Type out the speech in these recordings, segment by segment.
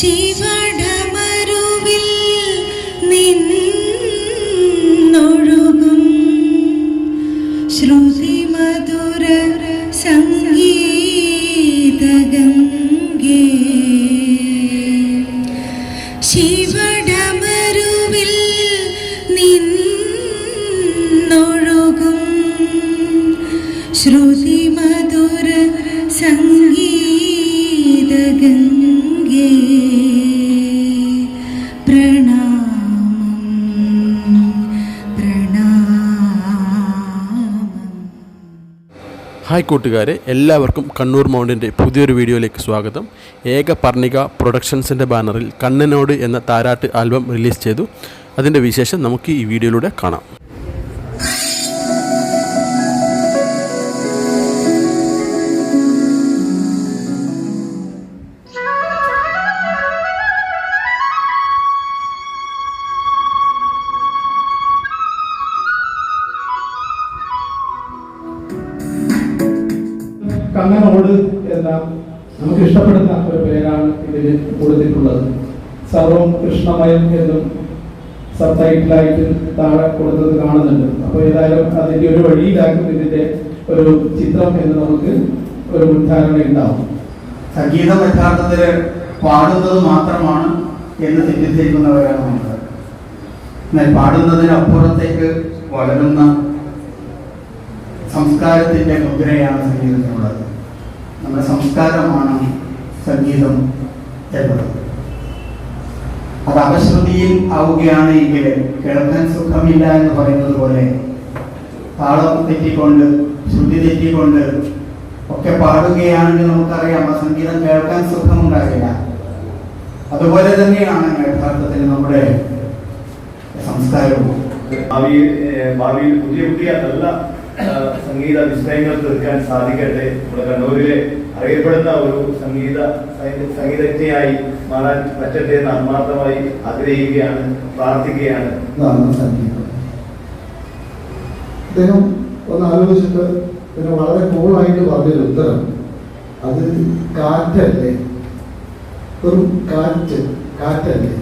ശിവടമരുവിൽ hi കൂട്ടുകാരെ എല്ലാവർക്കും കണ്ണൂർ മൗണ്ടിന്റെ പുതിയൊരു വീഡിയോയിലേക്ക് സ്വാഗതം. ഏക പർണിക പ്രൊഡക്ഷൻസിന്റെ ബാനറിൽ കണ്ണനോട് എന്ന താരാട്ട് ആൽബം റിലീസ് ചെയ്തു. അതിന്റെ വിശേഷം നമുക്ക് ഈ വീഡിയോയിലൂടെ കാണാം. നമുക്ക് ഇഷ്ടപ്പെടുന്ന ഒരു പേരാണ് ഇതിന് കൊടുത്തിട്ടുള്ളത്. സർവം കൃഷ്ണമയം എന്നും സബ് ടൈറ്റിലായിട്ട് താഴെ കൊടുത്തത് കാണുന്നുണ്ട്. അപ്പോൾ ഏതായാലും അതിന്റെ ഒരു വഴിയിലാക്കും ഇതിന്റെ ഒരു ചിത്രം എന്ന് നമുക്ക് ഒരു മുൻധാരണ ഉണ്ടാവും. സംഗീതം യഥാർത്ഥത്തിൽ പാടുന്നത് മാത്രമാണ് എന്ന് തെറ്റിദ്ധരിക്കുന്നവരാണ് നമ്മൾ എന്നാൽ പാടുന്നതിനപ്പുറത്തേക്ക് വളരുന്ന സംസ്കാരത്തിന്റെ മുദ്രയാണ് സംഗീതത്തിനുള്ളത്. നമ്മുടെ സംസ്കാരമാണ് സംഗീതം എന്നത്. അത് അപശ്രുതിയിൽ ആവുകയാണ് എങ്കിൽ കേൾക്കാൻ സുഖമില്ല എന്ന് പറയുന്നത് പോലെ താളം തെറ്റിക്കൊണ്ട് ശ്രുതി തെറ്റിക്കൊണ്ട് ഒക്കെ പാടുകയാണെങ്കിൽ നമുക്കറിയാം ആ സംഗീതം കേൾക്കാൻ സുഖമുണ്ടാകില്ല. അതുപോലെ തന്നെയാണ് യഥാർത്ഥത്തിൽ നമ്മുടെ സംസ്കാരവും. ഭാവിയിൽ പുതിയ പുതിയ നല്ല സംഗീത വിസ്മയങ്ങൾ തീർക്കാൻ സാധിക്കട്ടെ. നമ്മുടെ കണ്ണൂരിലെ അറിയപ്പെടുന്ന ഒരു സംഗീത സംഗീതജ്ഞയായി മാറാൻ പറ്റട്ടെ എന്ന് ആത്മാർത്ഥമായി ആഗ്രഹിക്കുകയാണ് പ്രാർത്ഥിക്കുകയാണ്. അദ്ദേഹം ഒന്ന് ആലോചിച്ചിട്ട് പിന്നെ വളരെ കൂളായിട്ട് പറഞ്ഞൊരു ഉത്തരം. അത് കാറ്റല്ലേ? വെറും കാറ്റ് കാറ്റല്ലേ?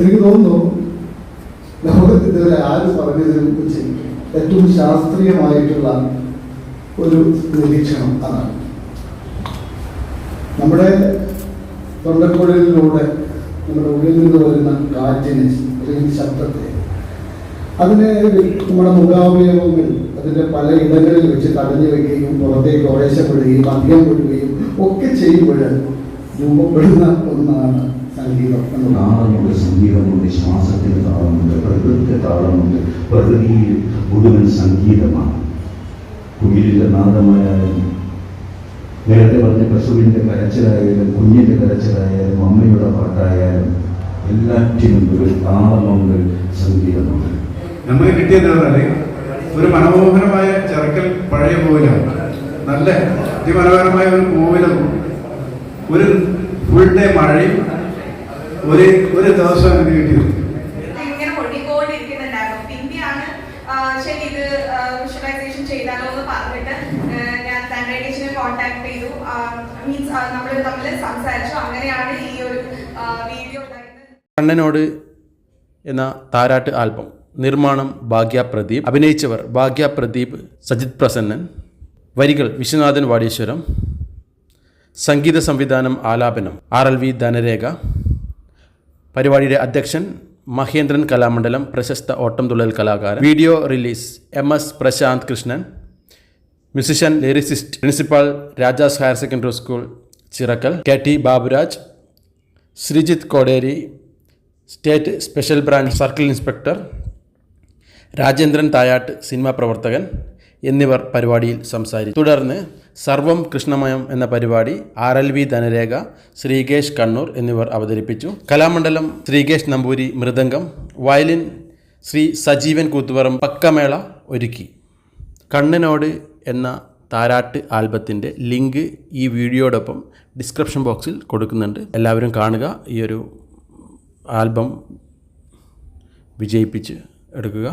എനിക്ക് തോന്നുന്നു ലോകത്ത് ഇതുവരെ ആര് പറഞ്ഞതിനെ കുറിച്ച് ഏറ്റവും ശാസ്ത്രീയമായിട്ടുള്ള ഒരു നിരീക്ഷണം അതാണ്. നമ്മുടെ തൊണ്ടക്കുഴലിലൂടെ നമ്മുടെ ഉള്ളിൽ നിന്ന് വരുന്ന കാറ്റിനെ അല്ലെങ്കിൽ ശബ്ദത്തെ അതിനെ നമ്മുടെ മുഖാവയവങ്ങൾ അതിന്റെ പല ഇടങ്ങളിൽ വെച്ച് തടഞ്ഞു വെക്കുകയും പുറത്തേക്ക് കുറേശ്ശെ മദ്യം വിടുകയും ഒക്കെ ചെയ്യുമ്പോൾ രൂപപ്പെടുന്ന ഒന്നാണ് സംഗീതം എന്നുള്ളത്. സംഗീതം പ്രകൃതിക്ക് താളമുണ്ട്. പ്രകൃതിയിൽ മുഴുവൻ സംഗീതമാണ്. കുയിലിന്റെ നാദമായാലും നേരത്തെ പറഞ്ഞ പശുവിന്റെ കരച്ചിലായാലും കുഞ്ഞിന്റെ കരച്ചിലായാലും അമ്മയുടെ പാട്ടായാലും എല്ലാറ്റിനും ഒരു താളമുണ്ട് സംഗീതമുണ്ട്. നമുക്ക് കിട്ടിയത് പറഞ്ഞാൽ ഒരു മനോഹരമായ ചെറുക്കൽ പഴയ കോവിലാണ്. നല്ല അതിമനോഹരമായ ഒരു കോവിലും. ഒരു ഫുൾ ഡേ മഴയും ഒരു ഒരു ദിവസം എനിക്ക് കിട്ടിയത് വിഷ്വലൈസേഷൻ ചെയ്താലോ എന്ന് പറഞ്ഞിട്ട് ഞാൻ സൺറൈഡേഷനെ കോൺടാക്ട് ചെയ്തു. മീൻസ് നമ്മൾ തമ്മിൽ സംസാരിച്ചു. അങ്ങനെയാണ് ഈ ഒരു വീഡിയോ കണ്ണനോട് എന്ന താരാട്ട് ആൽബം നിർമ്മാണം ഭാഗ്യ പ്രദീപ് അഭിനയിച്ചവർ ഭാഗ്യ പ്രദീപ് സജിത് പ്രസന്നൻ വരികൾ വിശ്വനാഥൻ വാടീശ്വരം സംഗീത സംവിധാനം ആലാപനം ആർ എൽ വി ധനരേഖ പരിപാടിയുടെ അധ്യക്ഷൻ മഹേന്ദ്രൻ കലാമണ്ഡലം പ്രശസ്ത ഓട്ടംതുള്ളൽ കലാകാരൻ. Video release M S Prashanth Krishnan. Musician lyricist principal Rajas higher secondary school Chirakkal. K T Baburaj. Sreejith Koderi. State special branch circle inspector. Rajendran Thayat cinema പ്രവർത്തകൻ. എന്നിവർ പരിപാടിയിൽ സംസാരിച്ചു. തുടർന്ന് സർവം കൃഷ്ണമയം എന്ന പരിപാടി R L V Dhanarekha Sreekesh Kannur എന്നിവർ അവതരിപ്പിച്ചു. Kalamandalam Sreekesh Namboori mridangam violin Shri Sajeevan കൂത്തുപറം പക്കമേള ഒരുക്കി. കണ്ണനോട് എന്ന താരാട്ട് ആൽബത്തിന്റെ ലിങ്ക് ഈ വീഡിയോടൊപ്പം ഡിസ്ക്രിപ്ഷൻ ബോക്സിൽ കൊടുക്കുന്നുണ്ട്. എല്ലാവരും കാണുക ഈ ഒരു ആൽബം വിജയിപ്പിച്ച് എടുക്കുക.